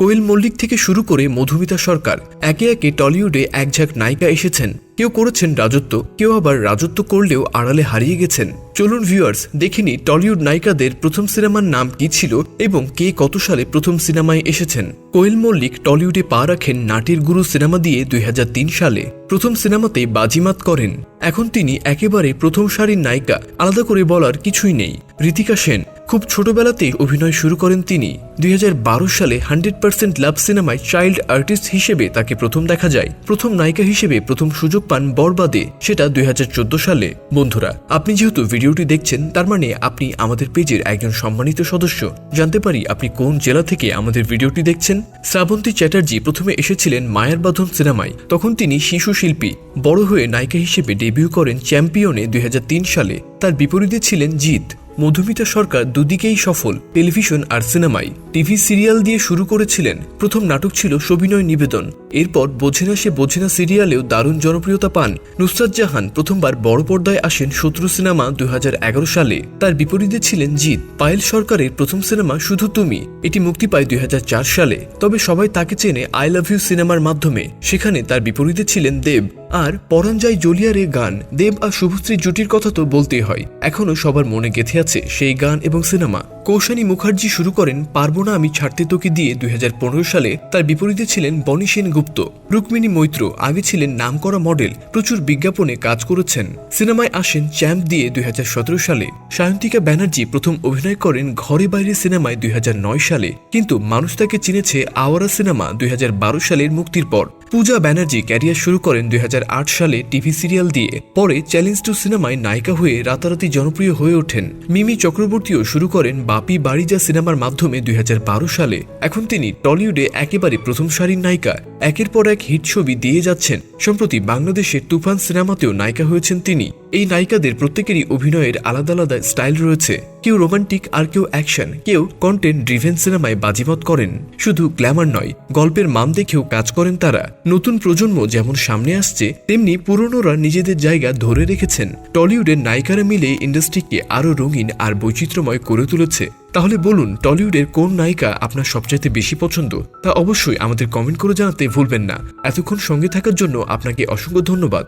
কোয়েল মল্লিক থেকে শুরু করে মধুমিতা সরকার একে একে টলিউডে একঝাঁক নায়িকা এসেছেন। কেউ করেছেন রাজত্ব, কেউ আবার রাজত্ব করলেও আড়ালে হারিয়ে গেছেন। চলুন ভিউয়ার্স দেখিনি টলিউড নায়িকাদের প্রথম সিনেমার নাম কি ছিল এবং কে কত সালে প্রথম সিনেমায় এসেছেন। কোয়েল মল্লিক টলিউডে পা রাখেন নাটির গুরু সিনেমা দিয়ে দুই হাজার তিন সালে। প্রথম সিনেমাতে বাজিমাত করেন। এখন তিনি একেবারে প্রথম সারির নায়িকা, আলাদা করে বলার কিছুই নেই। ঋতিকা সেন খুব ছোটবেলাতেই অভিনয় শুরু করেন তিনি। দুই হাজার বারো সালে হান্ড্রেড পার্সেন্ট লাভ সিনেমায় চাইল্ড আর্টিস্ট হিসেবে তাকে প্রথম দেখা যায়। প্রথম নায়িকা হিসেবে প্রথম সুযোগ পান বরবাদে, সেটা দুই হাজার চোদ্দ সালে। বন্ধুরা, আপনি যেহেতু ভিডিওটি দেখছেন, তার মানে আপনি আমাদের পেজের একজন সম্মানিত সদস্য। জানতে পারি আপনি কোন জেলা থেকে আমাদের ভিডিওটি দেখছেন? শ্রাবন্তী চ্যাটার্জি প্রথমে এসেছিলেন মায়ার বাঁধন সিনেমায়। তখন তিনি শিশু শিল্পী। বড় হয়ে নায়িকা হিসেবে ডেবিউ করেন চ্যাম্পিয়নে দুই হাজার তিন সালে। তার বিপরীতে ছিলেন জিৎ। মধুমিতা সরকার দুদিকেই সফল, টেলিভিশন আর সিনেমায় টিভি সিরিয়াল দিয়ে শুরু করেছিলেন, প্রথম নাটক ছিল সবিনয় নিবেদন। এরপর বোঝেনা সে বোঝেনা সিরিয়ালেও দারুণ জনপ্রিয়তা পান। নুসরাত জাহান প্রথমবার বড় পর্দায় আসেন শত্রু সিনেমা দুই হাজার এগারো সালে। তার বিপরীতে ছিলেন জিৎ। পায়েল সরকারের প্রথম সিনেমা শুধু তুমি, এটি মুক্তি পায় দুই হাজার চার সালে। তবে সবাই তাকে চেনে আই লাভ ইউ সিনেমার মাধ্যমে। সেখানে তার বিপরীতে ছিলেন দেব। আর পরাঞ্জয় জলিয়ারে গান, দেব আর শুভশ্রী জুটির কথা তো বলতেই হয়। এখনও সবার মনে গেঁথে আছে সেই গান এবং সিনেমা। কৌশানী মুখার্জি শুরু করেন, পারব না আমি ছাড়তে তোকে দিয়ে। দুই হাজার পনেরো সালে তার বিপরীতে ছিলেন বনি সেন গুপ্ত রুক্মিণী মৈত্র। আগে ছিলেন নামকরা মডেল, প্রচুর বিজ্ঞাপনে কাজ করেছেন। সিনেমায় আসেন চ্যাম্প দিয়ে দুই হাজার সতেরো সালে। সায়ন্তিকা ব্যানার্জি প্রথম অভিনয় করেন ঘরে বাইরে সিনেমায় দুই হাজার নয় সালে। কিন্তু মানুষ তাকে চিনেছে আওয়ারা সিনেমা দুই হাজার বারো সালের মুক্তির পর। পূজা ব্যানার্জি ক্যারিয়ার শুরু করেন দুই হাজার আট সালে টিভি সিরিয়াল দিয়ে। পরে চ্যালেঞ্জ টু সিনেমায় নায়িকা হয়ে রাতারাতি জনপ্রিয় হয়ে ওঠেন। মিমি চক্রবর্তীও শুরু করেন বাপি বাড়িজা সিনেমার মাধ্যমে দুই হাজার বারো সালে। এখন তিনি টলিউডে একেবারে প্রথম সারির নায়িকা। একের পর এক হিট ছবি দিয়ে যাচ্ছেন। সম্প্রতি বাংলাদেশের তুফান সিনেমাতেও নায়িকা হয়েছেন তিনি। এই নায়িকাদের প্রত্যেকেরই অভিনয়ের আলাদা আলাদা স্টাইল রয়েছে। কেউ রোমান্টিক আর কেউ অ্যাকশন, কেউ কন্টেন্ট ড্রিভেন সিনেমায় বাজিমত করেন। শুধু গ্ল্যামার নয়, গল্পের মান দেখেও কাজ করেন তারা। নতুন প্রজন্ম যেমন সামনে আসছে, তেমনি পুরনোরা নিজেদের জায়গা ধরে রেখেছেন। টলিউডের নায়িকারা মিলে ইন্ডাস্ট্রিকে আরও রঙিন আর বৈচিত্র্যময় করে তুলেছে। তাহলে বলুন, টলিউডের কোন নায়িকা আপনার সবচাইতে বেশি পছন্দ? তা অবশ্যই আমাদের কমেন্ট করে জানাতে ভুলবেন না। এতক্ষণ সঙ্গে থাকার জন্য আপনাকে অসংখ্য ধন্যবাদ।